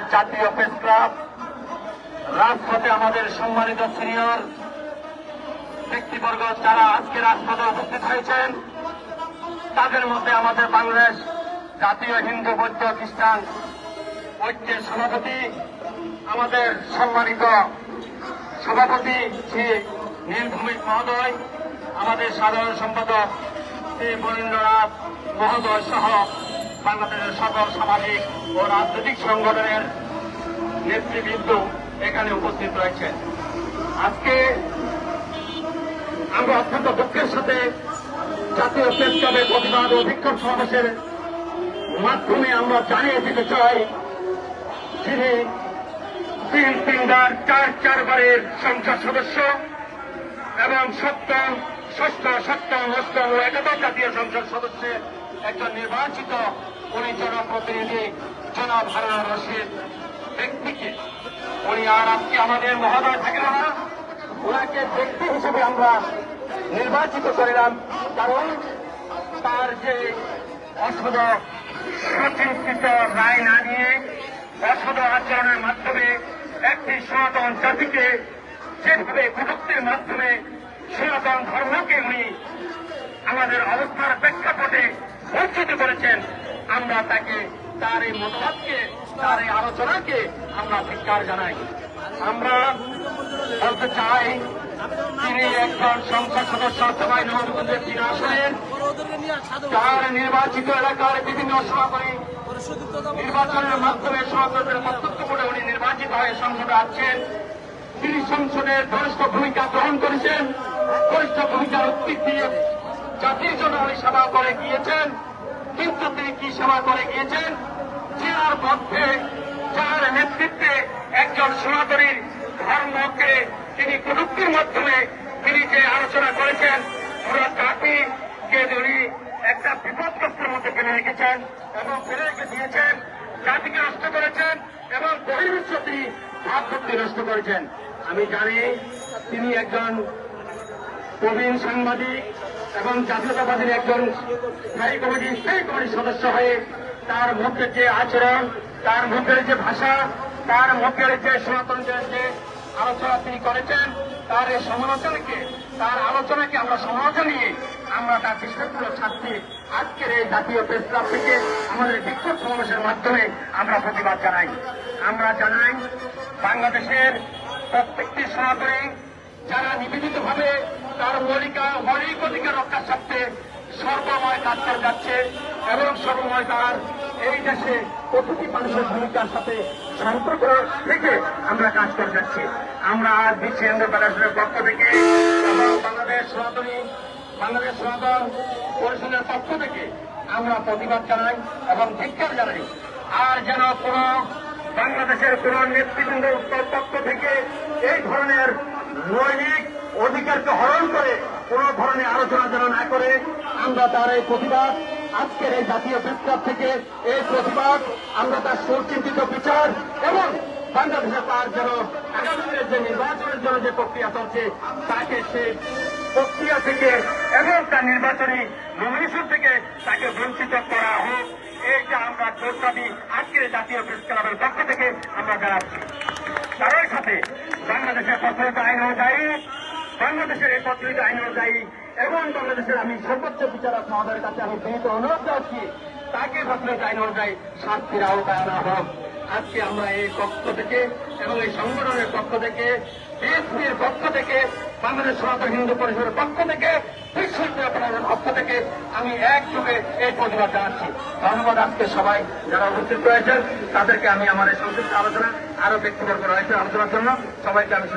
বাংলাদেশ জাতীয় press club, রাজপথে আমাদের সম্মানিত সিনিয়র ব্যক্তিবর্গ যারা আজকে রাজপথে উপস্থিত হয়েছেন, তাদের মধ্যে আমাদের বাংলাদেশ জাতীয় হিন্দু বৌদ্ধ খ্রিস্টান ঐক্যের সভাপতি, আমাদের সম্মানিত সভাপতি শ্রী নীলভূমিক মহোদয়, আমাদের সাধারণ সম্পাদক শ্রী বরীন্দ্রনাথ মহোদয় সহ বাংলাদেশের সকল সামাজিক ও রাজনৈতিক সংগঠনের নেতৃবৃন্দ এখানে উপস্থিত রয়েছেন আজকে আমরা অত্যন্ত দুঃখের সাথে জাতীয় প্রেস ক্লাবের প্রতিবাদ ও সমাবেশের মাধ্যমে আমরা জানিয়ে দিতে চাই, যিনি তিন তিনবার চার চারবারের সংসদ সদস্য এবং সপ্তম, ষষ্ঠ, সপ্তম, অষ্টম ও একাদশ জাতীয় সংসদ সদস্যের একজন নির্বাচিত উনি জনপ্রতিনিধি জনাব হারুন রশিদ ব্যক্তিকে। উনি আর আজকে আমাদের মহোদয় থাকেন না। ওনাকে ব্যক্তি হিসেবে আমরা নির্বাচিত করলাম কারণ তার যে অসদ সুচিন্তিত রায় না নিয়ে অসদ আচরণের মাধ্যমে একটি সনাতন জাতিকে যেভাবে কুটুক্তির মাধ্যমে সনাতন ধর্মকে উনি আমাদের অবস্থার প্রেক্ষাপটে বঞ্চিত করেছেন আমরা তাকে, তার এই মতবাদকে, তার এই আলোচনাকে আমরা ধিক্কার জানাই। আমরা বলতে চাই, তিনি একজন সংসদ সদস্য সবাই নবগঞ্জের তিন আসনের তার নির্বাচিত এলাকার বিভিন্ন সভাপতি নির্বাচনের মাধ্যমে সভাপতির মন্তব্য করে উনি নির্বাচিত হয়ে সংসদে আছেন তিনি সংসদের বরিষ্ঠ ভূমিকা গ্রহণ করেছেন। বরিষ্ঠ ভূমিকার উত্তিক দিয়ে জাতির জন্য উনি সেবা করে গিয়েছেন, কিন্তু তিনি কি সেবা করে গিয়েছেন? যার মধ্যে, যার নেতৃত্বে একজন সনাতনীর ধর্মকে তিনি প্রযুক্তির মাধ্যমে তিনি যে আলোচনা করেছেন, পুরো জাতিকে উনি একটা বিপদগ্রস্তের মধ্যে ফেলে রেখেছেন এবং ফেলে রেখে দিয়েছেন, জাতিকে নষ্ট করেছেন এবং বহির্বিশ্ব তিনি ভাবমূর্তি নষ্ট করেছেন। আমি জানি তিনি একজন প্রবীণ সাংবাদিক এবং জাতীয়তাবাদীর একজন স্থায়ী কমিটি স্থায়ী কমিটির সদস্য হয়ে তার মুখের যে আচরণ, তার মুখের যে ভাষা, তার মুখের যে সনাতনদের যে আলোচনা তিনি করেছেন, তার এই সমালোচনাকে, তার আলোচনাকে আমরা সমালোচনা নিয়ে আমরা তার বিশেষগুলো ছাড়ছি আজকের এই জাতীয় প্রেস ক্লাব থেকে আমাদের বিক্ষোভ সমাবেশের মাধ্যমে আমরা প্রতিবাদ জানাই। আমরা জানাই বাংলাদেশের প্রত্যেকটি সনাতনী যারা নিবেদিত ভাবে তার মৌলিকা মৌলিক অধিকার রক্ষার স্বার্থে সর্বময় কাজ করে যাচ্ছে এবং সর্বময় তার এই দেশে প্রতিটি মানুষের ভূমিকার সাথে সম্পর্ক থেকে আমরা কাজ করে যাচ্ছি। আমরা আজ হিন্দু ফেডারেশনের পক্ষ থেকে বাংলাদেশ সনাতনী, বাংলাদেশ সনাতন পরিষদের পক্ষ থেকে আমরা প্রতিবাদ জানাই এবং ধিক্ষার জানাই। আর যেন কোন বাংলাদেশের কোন নেতৃবৃন্দ উত্তর পক্ষ থেকে এই ধরনের মৌলিক অধিকারকে হরণ করে কোন ধরনের আলোচনা যেন না করে, আমরা তার এই প্রতিবাদ, আজকের এই জাতীয় বিপ্লব থেকে এই প্রতিবাদ, আমরা তার সুচিন্তিত বিচার এবং বাংলাদেশে তার যেন আগামী যে নির্বাচনের জন্য যে প্রক্রিয়া চলছে, তাকে সে প্রক্রিয়া থেকে এবং তার নির্বাচনী নমিনেশন থেকে তাকে বঞ্চিত করা হোক, এইটা আমরা জোর দাবি আজকের জাতীয় প্রেস ক্লাবের পক্ষ থেকে আমরা জানাচ্ছি। তারই সাথে বাংলাদেশের প্রচলিত আইন অনুযায়ী বাংলাদেশের এই প্রচলিত আইন অনুযায়ী এবং বাংলাদেশের আমি সর্বোচ্চ বিচারক মহোদয়ের কাছে আমি বিনীত অনুরোধ জানাচ্ছি, তাকে প্রচলিত আইন অনুযায়ী শাস্তির আওতায় আনা হোক। আজকে আমরা এই পক্ষ থেকে এবং এই সংগঠনের পক্ষ থেকে, বিএসপির পক্ষ থেকে, বাংলাদেশ সনাতন হিন্দু পরিষদের পক্ষ থেকে বিশ্ববিদ্যালয়ের পক্ষ থেকে আমি একযোগে এই প্রতিবাদ জানাচ্ছি। ধন্যবাদ আজকে সবাই যারা উপস্থিত রয়েছেন। তাদেরকে আমি আমার এই সংক্ষিপ্ত আলোচনা আরও ব্যক্তিবর্গ রয়েছে আলোচনার জন্য। সবাইকে আমি